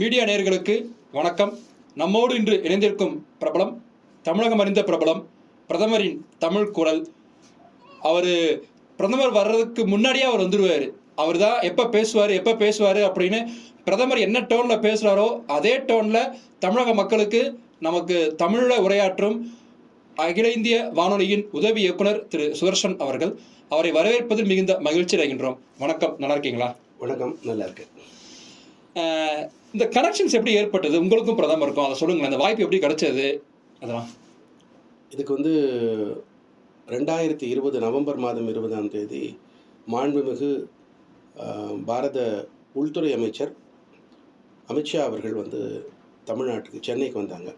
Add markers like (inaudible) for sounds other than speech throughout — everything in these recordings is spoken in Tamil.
மீடியா நேயர்களுக்கு வணக்கம். நம்மோடு இன்று இணைந்திருக்கும் பிரபலம் தமிழகம் அறிந்த பிரபலம் பிரதமரின் தமிழ் குரல். அவர் பிரதமர் வர்றதுக்கு முன்னாடியே அவர் வந்துடுவார் அவர் தான் எப்போ பேசுவார் எப்போ பேசுவார் அப்படின்னு பிரதமர் என்ன டோனில் பேசுகிறாரோ அதே டோனில் தமிழக மக்களுக்கு நமக்கு தமிழில் உரையாற்றும் அகில இந்திய வானொலியின் உதவி இயக்குனர் திரு சுதர்ஷன் அவர்கள் அவரை வரவேற்பதில் மிகுந்த மகிழ்ச்சி அடைகின்றோம். வணக்கம். நல்லா இருக்கீங்களா? வணக்கம். நல்லா இருக்கு இந்த கனெக்ஷன்ஸ் எப்படி ஏற்பட்டது? உங்களுக்கும் பிரதமருக்கும் அதை சொல்லுங்கள் அந்த வாய்ப்பு எப்படி கிடைச்சது? அதெல்லாம். இதுக்கு வந்து ரெண்டாயிரத்தி இருபது நவம்பர் மாதம் இருபதாம் தேதி மாண்புமிகு பாரத உள்துறை அமைச்சர் அமித்ஷா அவர்கள் வந்து தமிழ்நாட்டுக்கு சென்னைக்கு வந்தாங்க.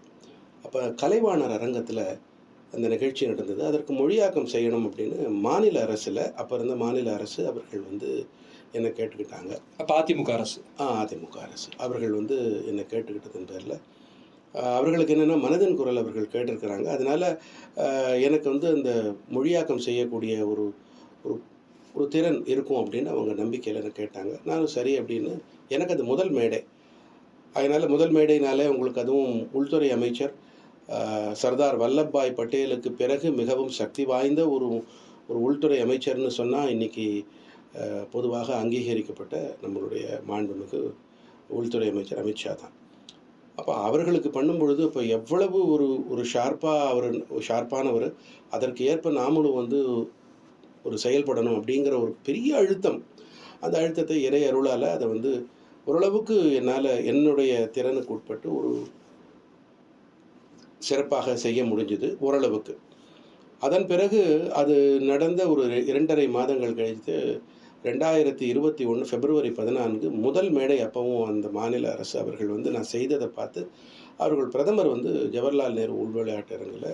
அப்போ கலைவாணர் அரங்கத்தில் அந்த நிகழ்ச்சி நடந்தது. அதற்கு மொழியாக்கம் செய்யணும் அப்படின்னு மாநில அரசில் அப்போ இருந்த மாநில அரசு அவர்கள் வந்து என்னை கேட்டுக்கிட்டாங்க. அப்போ அதிமுக அரசு. ஆ, அதிமுக அரசு. அவர்கள் வந்து என்னை கேட்டுக்கிட்டதன் பேரில். அவர்களுக்கு என்னென்னா மனதின் குரல் அவர்கள் கேட்டிருக்கிறாங்க. அதனால் எனக்கு வந்து அந்த மொழியாக்கம் செய்யக்கூடிய ஒரு ஒரு ஒரு திறன் இருக்கும் அப்படின்னு அவங்க நம்பிக்கையில் என்ன கேட்டாங்க. நானும் சரி அப்படின்னு எனக்கு அது முதல் மேடை. அதனால் முதல் மேடைனாலே உங்களுக்கு அதுவும் உள்துறை அமைச்சர் சர்தார் வல்லபாய் பட்டேலுக்கு பிறகு மிகவும் சக்தி வாய்ந்த ஒரு ஒரு உள்துறை அமைச்சர்னு சொன்னால் இன்றைக்கி பொதுவாக அங்கீகரிக்கப்பட்ட நம்மளுடைய மாண்புமிகு உள்துறை அமைச்சர் அமித்ஷா தான். அப்போ அவர்களுக்கு பண்ணும் பொழுது இப்போ எவ்வளவு ஒரு ஒரு ஷார்ப்பாக அவர் ஷார்ப்பானவர் அதற்கு ஏற்ப நாமளும் வந்து ஒரு செயல்படணும் அப்படிங்கிற ஒரு பெரிய அழுத்தம். அந்த அழுத்தத்தை இறை அருளால் அதை வந்து ஓரளவுக்கு என்னால் என்னுடைய திறனுக்கு உட்பட்டு ஒரு சிறப்பாக செய்ய முடிஞ்சுது ஓரளவுக்கு. அதன் பிறகு அது நடந்த ஒரு இரண்டரை மாதங்கள் கழித்து ரெண்டாயிரத்தி இருபத்தி ஒன்று பிப்ரவரி பதினான்கு முதல் மேடை அப்பவும் அந்த மாநில அரசு அவர்கள் வந்து நான் செய்ததை பார்த்து அவர்கள் பிரதமர் வந்து ஜவஹர்லால் நேரு உள் விளையாட்டு அரங்கில்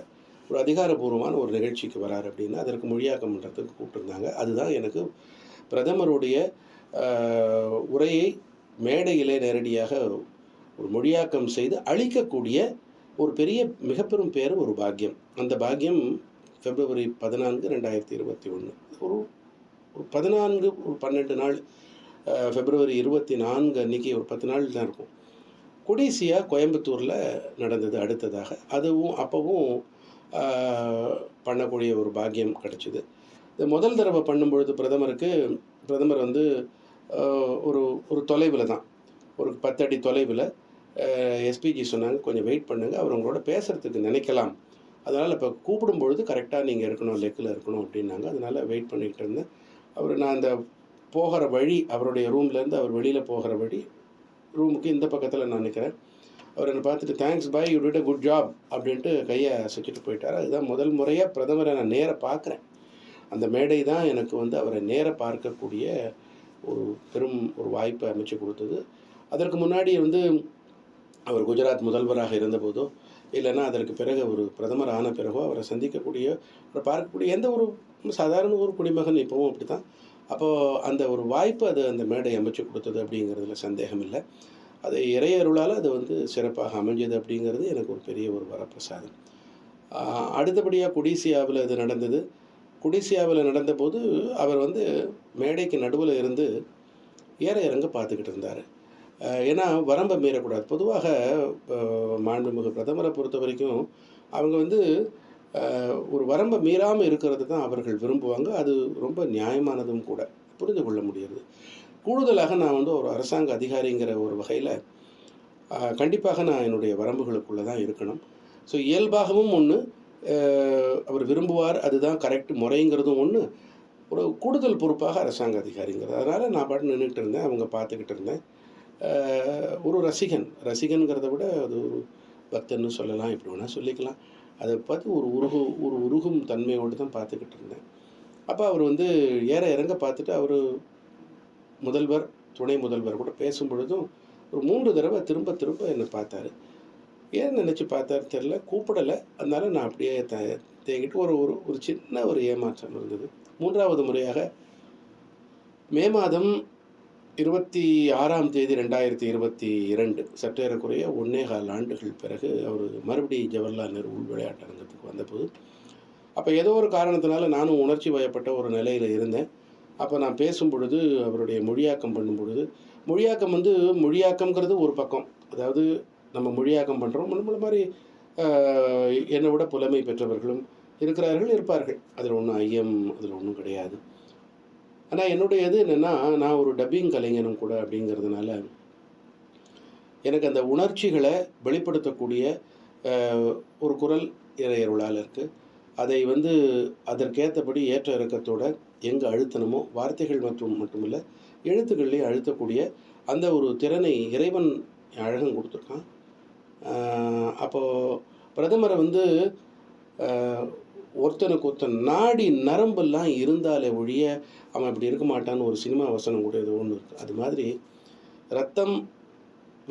ஒரு அதிகாரப்பூர்வமான ஒரு நிகழ்ச்சிக்கு வரார் அப்படின்னா அதற்கு மொழியாக்கம் பண்ணுறதுக்கு கூப்பிட்டுருந்தாங்க. அதுதான் எனக்கு பிரதமருடைய உரையை மேடையிலே நேரடியாக ஒரு மொழியாக்கம் செய்து அளிக்கக்கூடிய ஒரு பெரிய மிகப்பெரும் பேர் ஒரு பாக்கியம். அந்த பாக்கியம் பிப்ரவரி பதினான்கு ரெண்டாயிரத்தி இருபத்தி ஒன்று ஒரு ஒரு பதினான்கு ஒரு பன்னெண்டு நாள் ஃபெப்ரவரி பிப்ரவரி இருபத்தி நான்கு அன்னைக்கு ஒரு பத்து நாள் தான் இருக்கும். கொடிசியா கோயம்புத்தூரில் நடந்தது அடுத்ததாக. அதுவும் அப்போவும் பண்ணக்கூடிய ஒரு பாக்கியம் கிடச்சிது. இந்த முதல் தடவை பண்ணும்பொழுது பிரதமருக்கு பிரதமர் வந்து ஒரு ஒரு தொலைவில் தான். ஒரு பத்தடி தொலைவில் எஸ்பிஜி சொன்னாங்க கொஞ்சம் வெயிட் பண்ணுங்கள் அவர் உங்களோட பேசுகிறதுக்கு நினைக்கலாம். அதனால் இப்போ கூப்பிடும்பொழுது கரெக்டாக நீங்கள் இருக்கணும் லெக்கில் இருக்கணும் அப்படின்னாங்க. அதனால் வெயிட் பண்ணிக்கிட்டு இருந்தேன். அவர் நான் அந்த போகிற வழி அவருடைய ரூம்லேருந்து அவர் வெளியில் போகிற வழி ரூமுக்கு இந்த பக்கத்தில் நான் நிற்கிறேன் அவர் என்னை பார்த்துட்டு thanks boy you did a good job அப்படின்ட்டு கையை அசைச்சிட்டு போயிட்டார். அதுதான் முதல் முறையாக பிரதமரை நான் நேராக பார்க்குறேன். அந்த மேடை தான் எனக்கு வந்து அவரை நேர பார்க்கக்கூடிய ஒரு பெரும் ஒரு வாய்ப்பை அமைச்சு கொடுத்தது. அதற்கு முன்னாடி வந்து அவர் குஜராத் முதல்வராக இருந்தபோதோ இல்லைன்னா அதற்கு பிறகு ஒரு பிரதமர் ஆன பிறகோ அவரை சந்திக்கக்கூடிய அவரை பார்க்கக்கூடிய எந்த ஒரு சாதாரண ஒரு குடிமகன் இப்போவும் அப்படி தான் அப்போது அந்த ஒரு வாய்ப்பு அது அந்த மேடை அமைச்சு கொடுத்தது அப்படிங்கிறதுல சந்தேகம் இல்லை. அது இறையருளால் அது வந்து சிறப்பாக அமைஞ்சது அப்படிங்கிறது எனக்கு ஒரு பெரிய ஒரு வரப்பிரசாதம். அடுத்தபடியாக குடிசியாவில் இது நடந்தது. குடிசியாவில் நடந்தபோது அவர் வந்து மேடைக்கு நடுவில் இருந்து ஏற இறங்க பார்த்துக்கிட்டு இருந்தார். ஏன்னா வரம்பை மீறக்கூடாது. பொதுவாக மாண்புமிகு பிரதமரை பொறுத்த வரைக்கும் அவங்க வந்து ஒரு வரம்பை மீறாமல் இருக்கிறது தான் அவர்கள் விரும்புவாங்க. அது ரொம்ப நியாயமானதும் கூட. புரிந்து கொள்ள முடியுது. கூடுதலாக நான் வந்து ஒரு அரசாங்க அதிகாரிங்கிற ஒரு வகையில் கண்டிப்பாக நான் என்னுடைய வரம்புகளுக்குள்ளே தான் இருக்கணும். ஸோ இயல்பாகவும் ஒன்று அவர் விரும்புவார் அதுதான் கரெக்ட் முறைங்கிறதும் ஒன்று ஒரு கூடுதல் பொறுப்பாக அரசாங்க அதிகாரிங்கிறது. அதனால் நான் பாட்டு நின்றுட்டு இருந்தேன் அவங்க பார்த்துக்கிட்டு இருந்தேன். ஒரு ரசிகன். ரசிகன்கிறத விட அது ஒரு பக்தன்னு சொல்லலாம் இப்படி வேணால் சொல்லிக்கலாம். அதை பார்த்து ஒரு உருகு ஒரு உருகும் தன்மையோடு தான் பார்த்துக்கிட்டு இருந்தேன். அப்போ அவர் வந்து ஏற இறங்க பார்த்துட்டு அவர் முதல்வர் துணை முதல்வர் கூட பேசும் பொழுதும் ஒரு மூன்று தடவை திரும்ப திரும்ப என்னை பார்த்தாரு. ஏன் நினச்சி பார்த்தாரு தெரில கூப்பிடலை. அதனால நான் அப்படியே த தேங்கிட்டு ஒரு ஒரு ஒரு சின்ன ஒரு ஏமாற்றம் இருந்தது. மூன்றாவது முறையாக மே மாதம் இருபத்தி ஆறாம் தேதி ரெண்டாயிரத்தி இருபத்தி இரண்டு சற்றேறக்குறைய ஒன்னே கால் ஆண்டுகள் பிறகு அவர் மறுபடியும் ஜவஹர்லால் நேரு உள் விளையாட்டு அரங்கத்துக்கு வந்தபோது அப்போ ஏதோ ஒரு காரணத்தினால நானும் உணர்ச்சி வயப்பட்ட ஒரு நிலையில் இருந்தேன். அப்போ நான் பேசும் பொழுது அவருடைய மொழியாக்கம் பண்ணும் பொழுது மொழியாக்கம் வந்து மொழியாக்கம்ங்கிறது ஒரு பக்கம். அதாவது நம்ம மொழியாக்கம் பண்ணுறோம் நம்மள மாதிரி என்னை விட புலமை பெற்றவர்களும் இருக்கிறார்கள் இருப்பார்கள். அதில் ஒன்றும் ஐயம் அதில் ஒன்றும் கிடையாது. ஆனால் என்னுடைய இது என்னென்னா நான் ஒரு டப்பிங் கலைஞனும் கூட அப்படிங்கிறதுனால எனக்கு அந்த உணர்ச்சிகளை வெளிப்படுத்தக்கூடிய ஒரு குரல் இறையருளால் இருக்குது அதை வந்து அதற்கேற்றபடி ஏற்ற இறக்கத்தோட எங்கே அழுத்தணுமோ வார்த்தைகள் மற்றும் மட்டுமில்ல எழுத்துக்கள்லேயே அழுத்தக்கூடிய அந்த ஒரு திறனை இறைவன் அழகம் கொடுத்துருக்கான். அப்போது பிரதமரை வந்து ஒருத்தனுக்கு ஒருத்தன் நாடி நரம்பெல்லாம் இருந்தாலே ஒழிய அவன் இப்படி இருக்க மாட்டான்னு ஒரு சினிமா வசனம் கூட இது ஒன்று இருக்குது அது மாதிரி ரத்தம்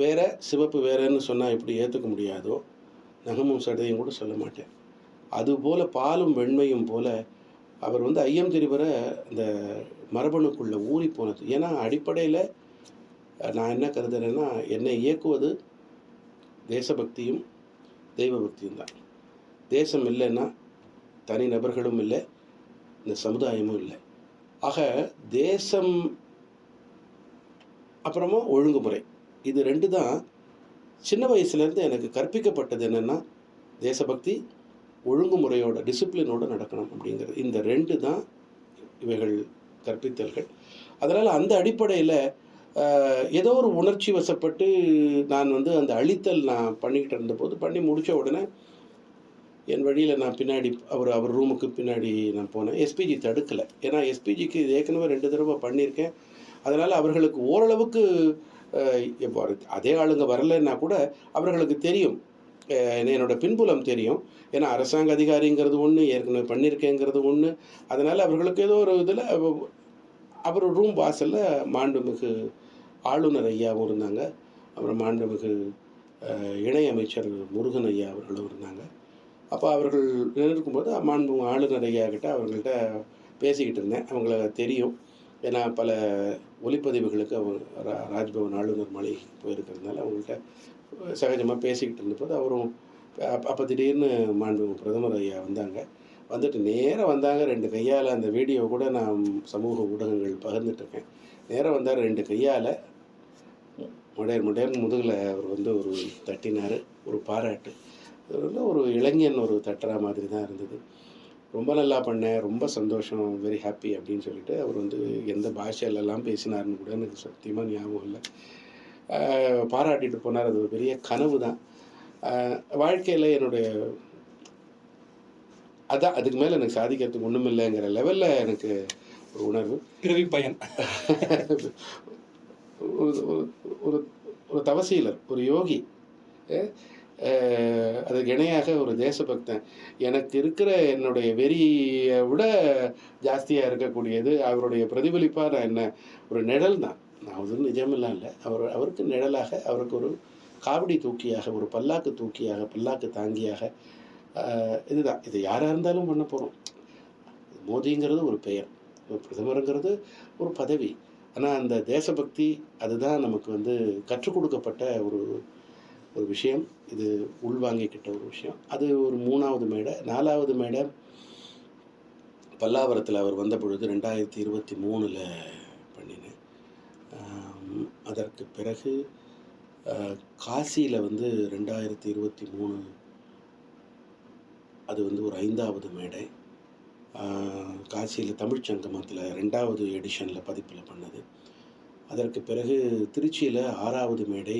வேற சிவப்பு வேறன்னு சொன்னால் எப்படி ஏற்றுக்க முடியாதோ நகமும் சடையும் கூட சொல்ல மாட்டேன். அதுபோல் பாலும் வெண்மையும் போல அவர் வந்து ஐயம் தெரிவர அந்த மரபணுக்குள்ளே ஊறி போனது. ஏன்னா அடிப்படையில் நான் என்ன கருதுறேன்னா என்னை இயக்குவது தேசபக்தியும் தெய்வ பக்தியும் தான். தேசம் இல்லைன்னா தனி நபர்களும் இல்லை இந்த சமுதாயமும் இல்லை. ஆக தேசம் அப்புறமா ஒழுங்குமுறை. இது ரெண்டு தான் சின்ன வயசுலேருந்து எனக்கு கற்பிக்கப்பட்டது என்னென்னா தேசபக்தி ஒழுங்குமுறையோட டிசிப்ளினோடு நடக்கணும் அப்படிங்கிறது. இந்த ரெண்டு தான் இவைகள் கற்பித்தல்கள். அதனால் அந்த அடிப்படையில் ஏதோ ஒரு உணர்ச்சி வசப்பட்டு நான் வந்து அந்த அழித்தல் நான் பண்ணிக்கிட்டு இருந்தபோது பண்ணி முடித்த உடனே என் வழியில் நான் பின்னாடி அவர் அவர் ரூமுக்கு பின்னாடி நான் போனேன். எஸ்பிஜி தடுக்கலை. ஏன்னா எஸ்பிஜிக்கு இது ஏற்கனவே ரெண்டு தடவை பண்ணியிருக்கேன். அதனால் அவர்களுக்கு ஓரளவுக்கு அதே ஆளுங்க வரலைன்னா கூட அவர்களுக்கு தெரியும். என்னோடய என்னோட பின்புலம் தெரியும். ஏன்னா அரசாங்க அதிகாரிங்கிறது ஒன்று ஏற்கனவே பண்ணியிருக்கேங்கிறது ஒன்று அதனால் அவர்களுக்கு ஏதோ ஒரு இதில் அவர் ரூம் வாசலில் மாண்புமிகு ஆளுநர் ஐயாவும் இருந்தாங்க. அப்புறம் மாண்புமிகு இணையமைச்சர் முருகன் ஐயா அவர்களும் இருந்தாங்க. அப்போ அவர்கள் இருக்கும்போது மாண்பு ஆளுநர் ஐயாக்கிட்ட அவங்கள்ட்ட பேசிக்கிட்டு இருந்தேன். அவங்கள தெரியும். ஏன்னா பல ஒளிப்பதிவுகளுக்கு அவங்க ரா- ராஜ்பவன் ஆளுநர் மலை போயிருக்கிறதுனால அவங்கள்ட்ட சகஜமாக பேசிக்கிட்டு இருந்தபோது அவரும் அப்போ திடீர்னு மாண்பு பிரதமர் ஐயா வந்தாங்க. வந்துட்டு நேராக வந்தாங்க. ரெண்டு கையால் அந்த வீடியோ கூட நான் சமூக ஊடகங்கள் பகிர்ந்துட்டுருக்கேன் நேராக வந்தார் ரெண்டு கையால். முடையர் முடையர் முதுகில் அவர் வந்து ஒரு தட்டினார். ஒரு பாராட்டு. வந்து ஒரு இளைஞன் ஒரு தட்டுற மாதிரி தான் இருந்தது. ரொம்ப நல்லா பண்ணேன் ரொம்ப சந்தோஷம் வெரி ஹாப்பி அப்படின்னு சொல்லிட்டு அவர் வந்து எந்த பாஷையிலலாம் பேசினார்னு கூட எனக்கு சத்தியமாக ஞாபகம் இல்லை. பாராட்டிட்டு போனார் அது ஒரு பெரிய கனவு தான். வாழ்க்கையில் என்னுடைய அதான் அதுக்கு மேலே எனக்கு சாதிக்கிறதுக்கு ஒன்றும் இல்லைங்கிற லெவலில் எனக்கு ஒரு உணர்வு. பிறவி பயன். ஒரு ஒரு- ஒரு தவசீலர் ஒரு யோகி. அதுக்கு இணையாக ஒரு தேசபக்தன் எனக்கு இருக்கிற என்னுடைய வெறியை விட ஜாஸ்தியாக இருக்கக்கூடியது அவருடைய பிரதிபலிப்பாக நான் என்ன? ஒரு நிழல் தான். நான் அது நிஜமெல்லாம் இல்லை. அவர் அவருக்கு நிழலாக அவருக்கு ஒரு காவடி தூக்கியாக ஒரு பல்லாக்கு தூக்கியாக பல்லாக்கு தாங்கியாக இதுதான். இது யாராக இருந்தாலும் பண்ண போகிறோம் மோதிங்கிறது ஒரு பெயர் ஒரு பிரதமருங்கிறது ஒரு பதவி. ஆனால் அந்த தேசபக்தி அதுதான் நமக்கு வந்து கற்றுக் கொடுக்கப்பட்ட ஒரு ஒரு விஷயம். இது உள்வாங்கிக்கிட்ட ஒரு விஷயம். அது ஒரு மூணாவது மேடை. நாலாவது மேடை பல்லாவரத்தில் அவர் வந்த பொழுது ரெண்டாயிரத்தி இருபத்தி மூணில் பண்ணினேன். அதற்கு பிறகு காசியில் வந்து ரெண்டாயிரத்தி இருபத்தி மூணு அது வந்து ஒரு ஐந்தாவது மேடை. காசியில் தமிழ்ச் சங்கமத்தில் ரெண்டாவது எடிஷனில் பதிப்பில் பண்ணது. அதற்கு பிறகு திருச்சியில் ஆறாவது மேடை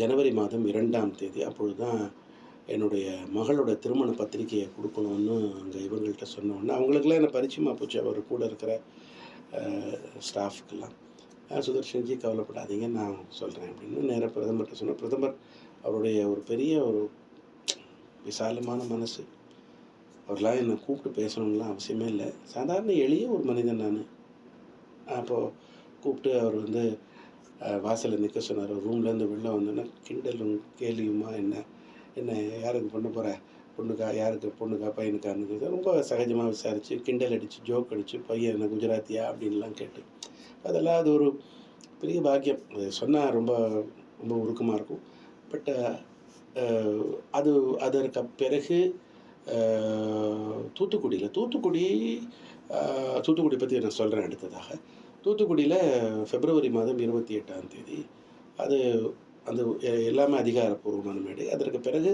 ஜனவரி மாதம் இரண்டாம் தேதி அப்பொழுது தான் என்னுடைய மகளோட திருமண பத்திரிக்கையை கொடுக்கணும்னு அங்கே இவங்கள்ட்ட சொன்னோன்னே அவங்களுக்கெல்லாம் என்ன பரிச்சயமாக போச்சு? அவர் கூட இருக்கிற ஸ்டாஃப்க்கெல்லாம். சுதர்ஷன்ஜி கவலைப்படாதீங்க நான் சொல்கிறேன் அப்படின்னு நேராக பிரதமர்கிட்ட சொன்னேன். பிரதமர் அவருடைய ஒரு பெரிய ஒரு விசாலமான மனசு. அவர்லாம் என்னை கூப்பிட்டு பேசணும்லாம் அவசியமே இல்லை. சாதாரண எளிய ஒரு மனிதன் நான். அப்போது கூப்பிட்டு அவர் வந்து வாசலில் நிற்க சொன்னார். ரூம்லேருந்து வெளில வந்தோன்னே கிண்டலும் கேலியுமா என்ன? என்ன யாருக்கு பண்ண போகிற பொண்ணுக்கா யாருக்கு? பொண்ணுக்கா பையனுக்கான்னு ரொம்ப சகஜமாக விசாரித்து கிண்டல் அடித்து ஜோக் அடித்து பையன் என்ன குஜராத்தியா? அப்படின்லாம் கேட்டு. அதெல்லாம் அது ஒரு பெரிய பாக்கியம். அது சொன்னால் ரொம்ப ரொம்ப உருக்கமாக இருக்கும். பட் அது அதற்கு பிறகு தூத்துக்குடியில் தூத்துக்குடி தூத்துக்குடி பற்றி நான் சொல்கிறேன் அடுத்ததாக. தூத்துக்குடியில் பிப்ரவரி மாதம் இருபத்தி எட்டாம் தேதி அது அந்த எல்லாமே அதிகாரப்பூர்வமான மேடை. அதற்கு பிறகு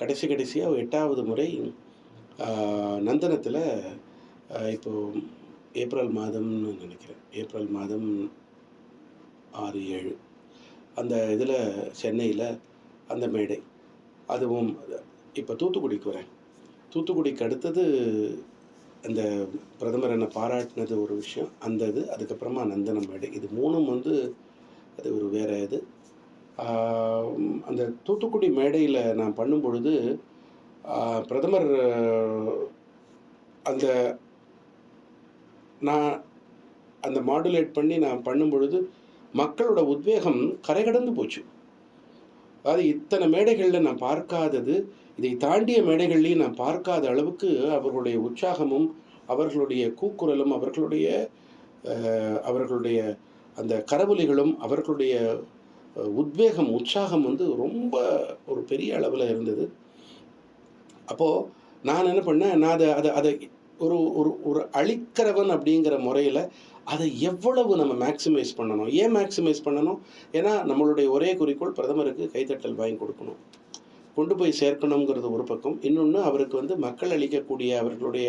கடைசி கடைசியாக எட்டாவது முறை நந்தனத்தில் இப்போது ஏப்ரல் மாதம்னு நினைக்கிறேன். ஏப்ரல் மாதம் ஆறு ஏழு. அந்த இதில் சென்னையில் அந்த மேடை. அதுவும் இப்போ தூத்துக்குடிக்கு வரேன். தூத்துக்குடிக்கு அடுத்தது அந்த பிரதமர் என்னை பாராட்டினது ஒரு விஷயம். அந்த இது அதுக்கப்புறமா நந்தனம் மேடை. இது மூணும் வந்து அது ஒரு வேற இது. அந்த தூத்துக்குடி மேடையில் நான் பண்ணும் பொழுது பிரதமர் அந்த நான் அந்த மாடுலேட் பண்ணி நான் பண்ணும் பொழுது மக்களோட உத்வேகம் கரைகடந்து போச்சு. அதாவது இத்தனை மேடைகளில் நான் பார்க்காதது இதை தாண்டிய மேடைகள்லையும் நான் பார்க்காத அளவுக்கு அவர்களுடைய உற்சாகமும் அவர்களுடைய கூக்குரலும் அவர்களுடைய அவர்களுடைய அந்த கரவொலிகளும் அவர்களுடைய உத்வேகம் உற்சாகம் வந்து ரொம்ப ஒரு பெரிய அளவில் இருந்தது. அப்போது நான் என்ன பண்ணேன்? நான் அதை அதை அதை ஒரு ஒரு ஒரு அழிக்கிறவன் அப்படிங்கிற முறையில் அதை எவ்வளவு நம்ம மேக்சிமைஸ் பண்ணணும்? ஏன் மேக்சிமைஸ் பண்ணணும்? ஏன்னா நம்மளுடைய ஒரே குறிக்கோள் பிரதமருக்கு கைத்தட்டல் வாங்கி கொடுக்கணும். கொண்டு போய் சேர்க்கணுங்கிறது ஒரு பக்கம். இன்னொன்று அவருக்கு வந்து மக்கள் அளிக்கக்கூடிய அவர்களுடைய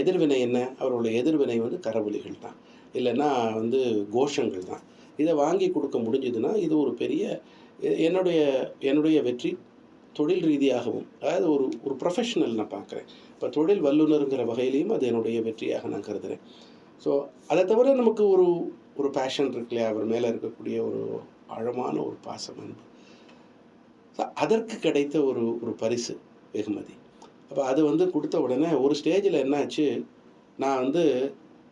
எதிர்வினை என்ன? அவர்களுடைய எதிர்வினை வந்து கரவொலிகள் தான். இல்லைன்னா வந்து கோஷங்கள் தான். இதை வாங்கி கொடுக்க முடிஞ்சதுன்னா இது ஒரு பெரிய என்னுடைய என்னுடைய வெற்றி தொழில் ரீதியாகவும் அதாவது ஒரு ஒரு ப்ரொஃபஷனல் நான் பார்க்குறேன். இப்போ தொழில் வல்லுநருங்கிற வகையிலையும் அது என்னுடைய வெற்றியாக நான் கருதுகிறேன் ஸோ அதை தவிர நமக்கு ஒரு ஒரு பேஷன் இருக்கு இல்லையா? அவர் மேலே இருக்கக்கூடிய ஒரு ஆழமான ஒரு பாசம் அன்பு. அதற்கு கிடைத்த ஒரு ஒரு பரிசு வெகுமதி. அப்போ அது வந்து கொடுத்த உடனே ஒரு ஸ்டேஜில் என்னாச்சு? நான் வந்து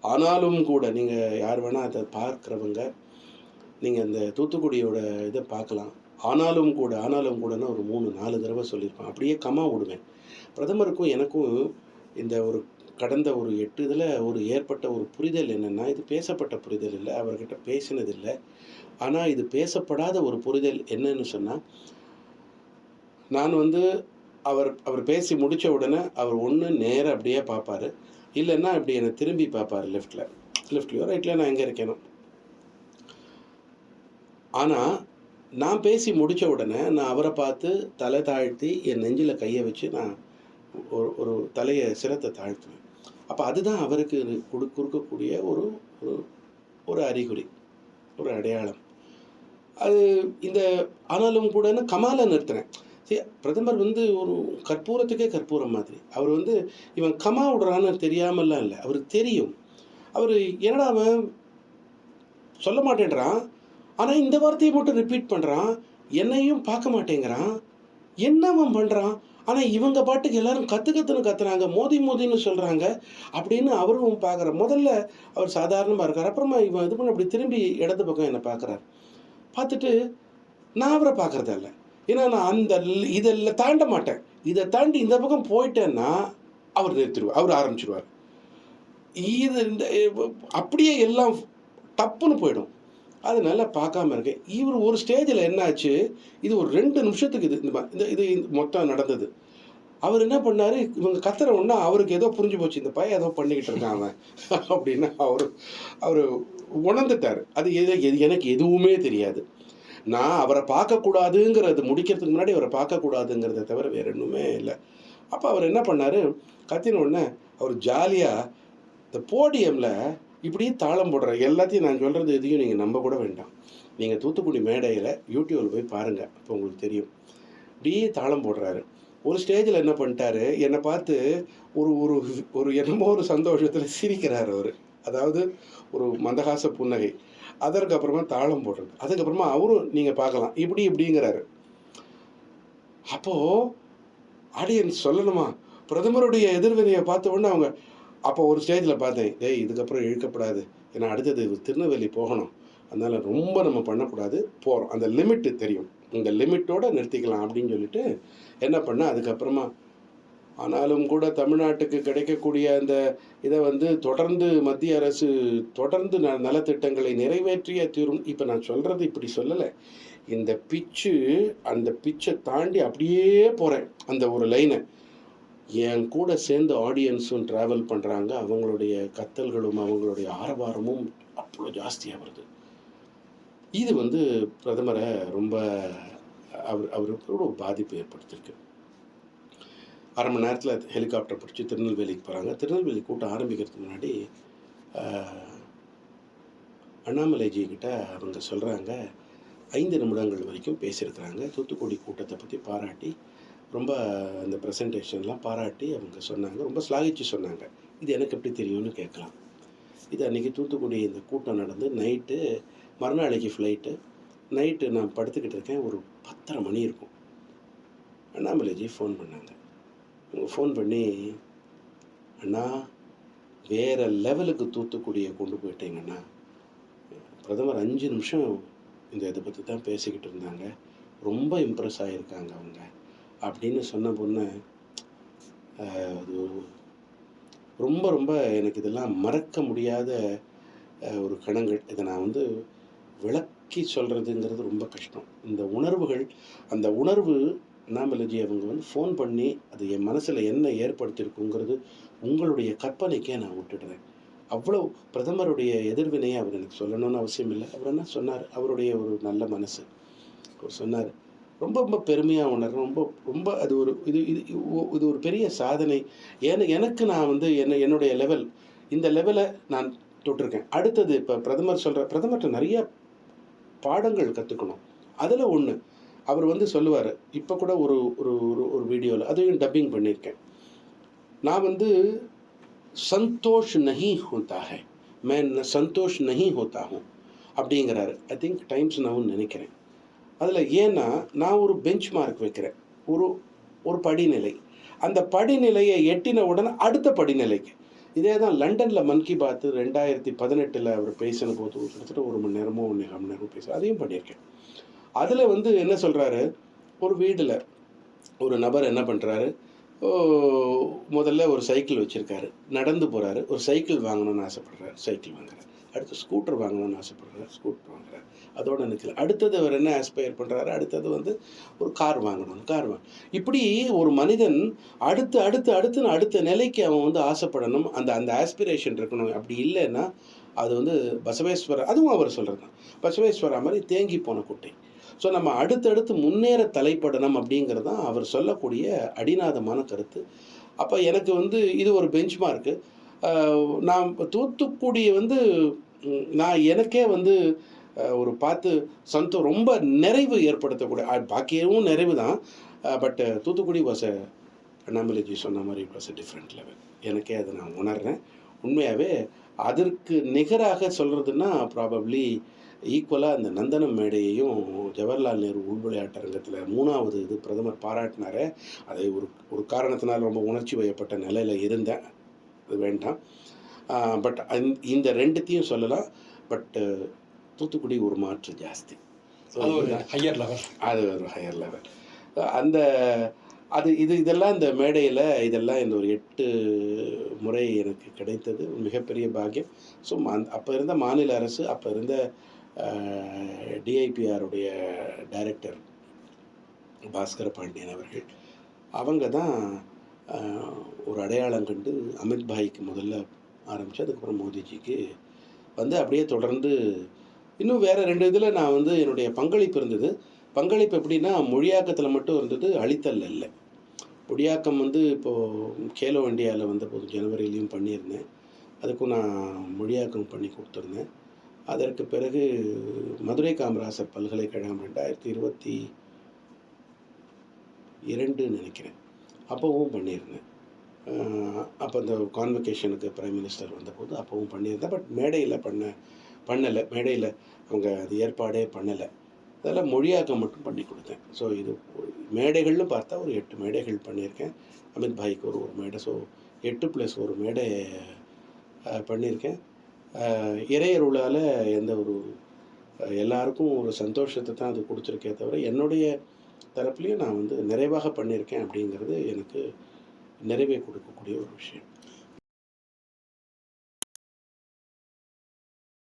ஆனாலும் கூட நீங்கள் யார் வேணால் அதை பார்க்குறவங்க நீங்கள் இந்த தூத்துக்குடியோட இதை பார்க்கலாம். ஆனாலும் கூட ஆனாலும் கூடன்னு ஒரு மூணு நாலு தடவை சொல்லியிருப்பேன். அப்படியே கமா விடுவேன். பிரதமருக்கும் எனக்கும் இந்த ஒரு கடந்த ஒரு எட்டு இதில் ஒரு ஏற்பட்ட ஒரு புரிதல் என்னென்னா இது பேசப்பட்ட புரிதல் இல்லை. அவர்கிட்ட பேசினதில்லை. ஆனால் இது பேசப்படாத ஒரு புரிதல் என்னன்னு சொன்னால் நான் வந்து அவர் அவர் பேசி முடித்த உடனே அவர் ஒன்று நேராக அப்படியே பார்ப்பாரு இல்லைன்னா அப்படி என்னை திரும்பி பார்ப்பார் லெஃப்டில் லெஃப்ட்லையோ ரைட்லையோ நான் எங்கே இருக்கேனோ. ஆனால் நான் பேசி முடித்த உடனே நான் அவரை பார்த்து தலை தாழ்த்தி என் நெஞ்சில் கையை வச்சு நான் ஒரு ஒரு தலையை சிரத்தை தாழ்த்துவேன். அப்போ அதுதான் அவருக்கு கொடு கொடுக்கக்கூடிய ஒரு ஒரு ஒரு அறிகுறி ஒரு அடையாளம். அது இந்த ஆனாலும் கூட கமாலை நிறுத்தினேன். சரி பிரதமர் வந்து ஒரு கற்பூரத்துக்கே கற்பூரம் மாதிரி. அவர் வந்து இவன் கமா விடுறான்னு தெரியாமல்லாம் இல்லை. அவருக்கு தெரியும். அவர் என்னடா அவன் சொல்ல மாட்டேன்றான். ஆனால் இந்த வார்த்தையை மட்டும் ரிப்பீட் பண்ணுறான் என்னையும் பார்க்க மாட்டேங்கிறான். என்ன அவன் பண்ணுறான் ஆனால் இவங்க பாட்டுக்கு எல்லாரும் கற்று கத்துன்னு கத்துறாங்க. மோதி மோதின்னு சொல்கிறாங்க அப்படின்னு அவரும் பார்க்குற முதல்ல அவர் சாதாரணமாக இருக்கார். அப்புறமா இவன் இது பண்ணி அப்படி திரும்பி இடது பக்கம் என்னை பார்க்குறாரு. பார்த்துட்டு நான் அவரை பார்க்குறதில்ல. ஏன்னா நான் அந்த இதெல்லாம் தாண்ட மாட்டேன். இதை தாண்டி இந்த பக்கம் போயிட்டேன்னா அவர் நிறுத்திடுவார் அவர் ஆரம்பிச்சிடுவார் இது இந்த அப்படியே எல்லாம் டப்புன்னு போயிடும். அதனால பார்க்காம இருக்கேன். இவர் ஒரு ஸ்டேஜில் என்னாச்சு இது ஒரு ரெண்டு நிமிஷத்துக்கு இது இந்த இந்த இது மொத்தம் நடந்தது. அவர் என்ன பண்ணார்? இவங்க கத்துற ஒன்றா அவருக்கு ஏதோ புரிஞ்சு போச்சு இந்த பையன் ஏதோ பண்ணிக்கிட்டு இருக்கான் அவன். (laughs) அப்படின்னு அவர் அவர் உணர்ந்துட்டார். அது எது எது- எனக்கு எதுவுமே தெரியாது. நான் அவரை பார்க்கக்கூடாதுங்கிறது முடிக்கிறதுக்கு முன்னாடி அவரை பார்க்கக்கூடாதுங்கிறத தவிர வேறு ஒன்றுமே இல்லை. அப்போ அவர் என்ன பண்ணார்? கத்தின உடனே அவர் ஜாலியாக இந்த போடியமில் இப்படியே தாளம் போடுறார் எல்லாத்தையும் நான் சொல்கிறது எதையும் நீங்கள் நம்ப கூட வேண்டாம். நீங்கள் தூத்துக்குடி மேடையில் யூடியூபில் போய் பாருங்கள் அப்போ உங்களுக்கு தெரியும். இப்படியே தாளம் போடுறாரு. ஒரு ஸ்டேஜில் என்ன பண்ணிட்டாரு? என்னை பார்த்து ஒரு ஒரு ஒரு என்னமோ ஒரு சந்தோஷத்தில் சிரிக்கிறார் அவர். அதாவது ஒரு மந்தகாச புன்னகை. அதற்கு அப்புறமா தாளம் போடுறது. அதுக்கப்புறமா அவரும் நீங்கள் பார்க்கலாம். இப்படி இப்படிங்கிறாரு. அப்போது ஆடியன்ஸ் சொல்லணுமா? பிரதமருடைய எதிர்வினையை பார்த்த உடனே அவங்க அப்போ ஒரு ஸ்டேஜில் பார்த்தேன். டேய் இதுக்கப்புறம் இழுக்கப்படாது. ஏன்னா அடுத்தது திருநெல்வேலி போகணும். அதனால் ரொம்ப நம்ம பண்ணக்கூடாது. போகிறோம் அந்த லிமிட்டு தெரியும். இந்த லிமிட்டோடு நிறுத்திக்கலாம் அப்படின்னு சொல்லிட்டு என்ன பண்ணால் அதுக்கப்புறமா ஆனாலும் கூட தமிழ்நாட்டுக்கு கிடைக்கக்கூடிய அந்த இதை வந்து தொடர்ந்து மத்திய அரசு தொடர்ந்து ந நலத்திட்டங்களை நிறைவேற்றிய தீரும். இப்போ நான் சொல்கிறது இப்படி சொல்லலை. இந்த பிச்சு அந்த பிச்சை தாண்டி அப்படியே போகிறேன் அந்த ஒரு லைனை. என் கூட சேர்ந்து ஆடியன்ஸும் ட்ராவல் பண்ணுறாங்க அவங்களுடைய கத்தல்களும் அவங்களுடைய ஆரவாரமும் அவ்வளோ ஜாஸ்தியாக வருது. இது வந்து பிரதமரை ரொம்ப அவர் அவருக்கு ஒரு பாதிப்பு ஏற்படுத்தியிருக்கு. அரை மணி நேரத்தில் ஹெலிகாப்டர் பிடிச்சி திருநெல்வேலிக்கு போகிறாங்க திருநெல்வேலி கூட்டம் ஆரம்பிக்கிறதுக்கு முன்னாடி அண்ணாமலைஜி கிட்ட அவங்க சொல்கிறாங்க ஐந்து நிமிடங்கள் வரைக்கும் பேசியிருக்கிறாங்க. தூத்துக்குடி கூட்டத்தை பற்றி பாராட்டி ரொம்ப அந்த ப்ரெசன்டேஷன்லாம் பாராட்டி அவங்க சொன்னாங்க. ரொம்ப ஸ்லாகிச்சு சொன்னாங்க. இது எனக்கு எப்படி தெரியும்னு கேட்கலாம். இது அன்றைக்கி தூத்துக்குடி இந்த கூட்டம் நடந்து நைட்டு மறுநாளைக்கு ஃப்ளைட்டு நைட்டு நான் படுத்துக்கிட்டு இருக்கேன். ஒரு பத்தரை மணி இருக்கும். அண்ணாமலைஜி ஃபோன் பண்ணாங்க. ஃபோன் பண்ணி அண்ணா வேறு லெவலுக்கு தூத்துக்குடியை கொண்டு போயிட்டீங்கண்ணா. பிரதமர் அஞ்சு நிமிஷம் இந்த இதை பற்றி தான் பேசிக்கிட்டு இருந்தாங்க. ரொம்ப இம்ப்ரெஸ் ஆகியிருக்காங்க அவங்க. அப்படின்னு சொன்ன பொண்ணு அது ரொம்ப ரொம்ப எனக்கு இதெல்லாம் மறக்க முடியாத ஒரு கணங்கள். இதை நான் வந்து விளக்கி சொல்கிறதுங்கிறது ரொம்ப கஷ்டம். இந்த உணர்வுகள் அந்த உணர்வு அண்ணாமலைஜி அவங்க வந்து ஃபோன் பண்ணி அது என் மனசில் என்ன ஏற்படுத்தியிருக்குங்கிறது உங்களுடைய கற்பனைக்கே நான் விட்டுடுறேன். அவ்வளோ பிரதமருடைய எதிர்வினையை அவர் எனக்கு சொல்லணும்னு அவசியம் இல்லை. அவர் என்ன சொன்னார்? அவருடைய ஒரு நல்ல மனசு. அவர் சொன்னார் ரொம்ப ரொம்ப பெருமையாக உணர்றேன். ரொம்ப ரொம்ப அது ஒரு இது இது இது- ஒரு பெரிய சாதனை. ஏன் எனக்கு நான் வந்து என்ன என்னுடைய லெவல் இந்த லெவலை நான் தொட்டிருக்கேன். அடுத்தது இப்போ பிரதமர் சொல்கிற பிரதமர்கிட்ட நிறைய பாடங்கள் கற்றுக்கணும் அதில் ஒன்று அவர் வந்து சொல்லுவார். இப்போ கூட ஒரு ஒரு ஒரு ஒரு வீடியோவில் அதையும் டப்பிங் பண்ணியிருக்கேன் நான் வந்து சந்தோஷ் நஹி ஹோத்தா ஹே மே சந்தோஷ் நஹி ஹோத்தா ஹூ அப்படிங்கிறாரு. ஐ திங்க் டைம்ஸ் நான் நினைக்கிறேன். அதில் ஏன்னா நான் ஒரு பெஞ்ச் மார்க் வைக்கிறேன். ஒரு ஒரு படிநிலை. அந்த படிநிலையை எட்டின உடனே அடுத்த படிநிலைக்கு. இதே தான் லண்டனில் மன் கி பாத்து ரெண்டாயிரத்தி பதினெட்டில் அவர் பேசின போது கிட்டத்தட்ட ஒரு மணி நேரமோ ஒன்று மணி நேரமோ பேசுகிறேன் அதையும் பண்ணியிருக்கேன். அதில் வந்து என்ன சொல்கிறாரு ஒரு வீடில் ஒரு நபர் என்ன பண்ணுறாரு முதல்ல ஒரு சைக்கிள் வச்சுருக்காரு. நடந்து போகிறாரு ஒரு சைக்கிள் வாங்கணும்னு ஆசைப்படுறாரு. சைக்கிள் வாங்குறாரு. அடுத்து ஸ்கூட்டர் வாங்கணும்னு ஆசைப்படுறாரு. ஸ்கூட்டர் வாங்குறாரு. அதோட நிற்கல அடுத்தது அவர் என்ன ஆஸ்பயர் பண்ணுறாரு அடுத்தது வந்து ஒரு கார் வாங்கணும் கார் வாங்க. இப்படி ஒரு மனிதன் அடுத்து அடுத்து அடுத்துன்னு அடுத்த நிலைக்கு அவன் வந்து ஆசைப்படணும். அந்த அந்த ஆஸ்பிரேஷன் இருக்கணும். அப்படி இல்லைன்னா அது வந்து பசவேஸ்வரர் அதுவும் அவர் சொல்கிறது தான் பசவேஸ்வரா மாதிரி தேங்கி போன குட்டை. ஸோ நம்ம அடுத்தடுத்து முன்னேற தலைப்படணும் அப்படிங்கிறது தான் அவர் சொல்லக்கூடிய அடிநாதமான கருத்து. அப்போ எனக்கு வந்து இது ஒரு பெஞ்ச் மார்க்கு நான் தூத்துக்குடி வந்து நான் எனக்கே வந்து ஒரு பார்த்து சந்தோ ரொம்ப நிறைவு ஏற்படுத்தக்கூடிய பாக்கியவும் பாக்கியமும் நிறைவு தான். பட் தூத்துக்குடி வாஸ் அண்ணாமலைஜி சொன்ன மாதிரி வாஸ் டிஃப்ரெண்ட் லெவல் எனக்கே அதை நான் உணர்றேன். உண்மையாகவே அதற்கு நிகராக சொல்கிறதுன்னா ப்ராபப்ளி ஈக்குவலாக அந்த நந்தனம் மேடையையும் ஜவஹர்லால் நேரு உள் விளையாட்டரங்கத்தில் மூணாவது இது பிரதமர் பாராட்டினாரே. அதை ஒரு ஒரு காரணத்தினால் ரொம்ப உணர்ச்சி வயப்பட்ட நிலையில் இருந்தேன். அது வேண்டாம். பட் இந்த ரெண்டுத்தையும் சொல்லலாம். பட் தூத்துக்குடி ஒரு மாற்று ஜாஸ்தி. அது ஒரு. ஹையர் லெவல் அது ஒரு ஹையர் லெவல் அந்த அது இது இதெல்லாம் இந்த மேடையில் இதெல்லாம் இந்த ஒரு எட்டு முறை எனக்கு கிடைத்தது. மிகப்பெரிய பாக்கியம். ஸோ அந்த அப்போ இருந்த மாநில அரசு அப்போ இருந்த டிஐபிஆருடைய டைரக்டர் பாஸ்கர பாண்டியன் அவர்கள் அவங்க தான் ஒரு அடையாளம் கண்டு அமித்பாய்க்கு முதல்ல ஆரம்பித்து அதுக்கப்புறம் மோடிஜிக்கு வந்து அப்படியே தொடர்ந்து இன்னும் வேறு ரெண்டு இதில் நான் வந்து என்னுடைய பங்களிப்பு இருந்தது. பங்களிப்பு எப்படின்னா மொழியாக்கத்தில் மட்டும் இருந்தது அழித்தல் இல்லை மொழியாக்கம் வந்து இப்போது கேலோ இண்டியாவில் வந்தபோது ஜனவரியிலையும் பண்ணியிருந்தேன். அதுக்கும் நான் மொழியாக்கம் பண்ணி கொடுத்துருந்தேன். அதற்கு பிறகு மதுரை காமராசர் பல்கலைக்கழகம் ரெண்டாயிரத்தி இருபத்தி இரண்டு நினைக்கிறேன். அப்போவும் பண்ணியிருந்தேன். அப்போ இந்த கான்வெகேஷனுக்கு பிரைம் மினிஸ்டர் வந்தபோது அப்போவும் பண்ணியிருந்தேன். பட் மேடையில் பண்ண பண்ணலை. மேடையில் அவங்க அது ஏற்பாடே பண்ணலை. அதெல்லாம் மொழியாக்கம் மட்டும் பண்ணி கொடுத்தேன். ஸோ இது மேடைகள்னு பார்த்தா ஒரு எட்டு மேடைகள் பண்ணியிருக்கேன். அமித் பாய்க்கு ஒரு ஒரு மேடை. ஸோ எட்டு ப்ளஸ் ஒரு மேடை பண்ணியிருக்கேன். இறையருளால் எந்த ஒரு எல்லாருக்கும் ஒரு சந்தோஷத்தை தான் அது கொடுத்துருக்கே தவிர என்னுடைய தரப்புலையும் நான் வந்து நிறைவாக பண்ணியிருக்கேன் அப்படிங்கிறது எனக்கு நிறைவை கொடுக்கக்கூடிய ஒரு விஷயம்.